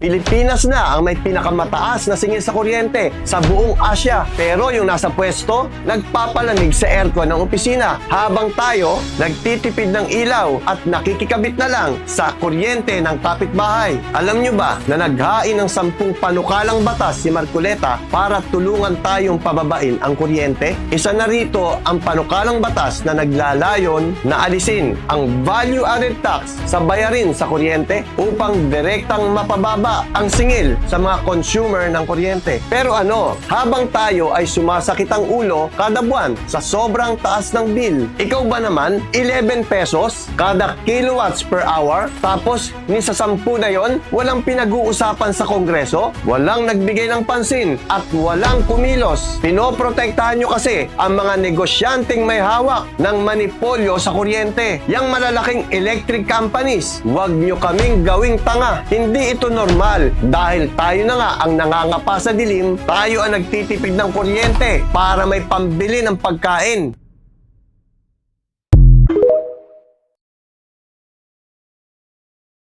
Pilipinas na ang may pinakamataas na singil sa kuryente sa buong Asya. Pero yung nasa pwesto, nagpapalamig sa aircon ng opisina habang tayo nagtitipid ng ilaw at nakikikabit na lang sa kuryente ng kapitbahay. Alam nyo ba na naghain ng sampung panukalang batas si Marcoleta para tulungan tayong pababain ang kuryente? Isa na rito ang panukalang batas na naglalayon na alisin ang value-added tax sa bayarin sa kuryente upang direktang mapababa ang singil sa mga consumer ng kuryente. Pero ano, habang tayo ay sumasakit ang ulo kada buwan sa sobrang taas ng bill, ikaw ba naman 11 pesos kada kilowatts per hour tapos ni sa 10 na yon walang pinag-uusapan sa kongreso, walang nagbigay ng pansin at walang kumilos. Pinoprotektahan nyo kasi ang mga negosyanteng may hawak ng manipolyo sa kuryente. Yang malalaking electric companies, wag nyo kaming gawing tanga. Hindi ito normal dahil tayo na nga ang nangangapa sa dilim, tayo ang nagtitipid ng kuryente para may pambili ng pagkain.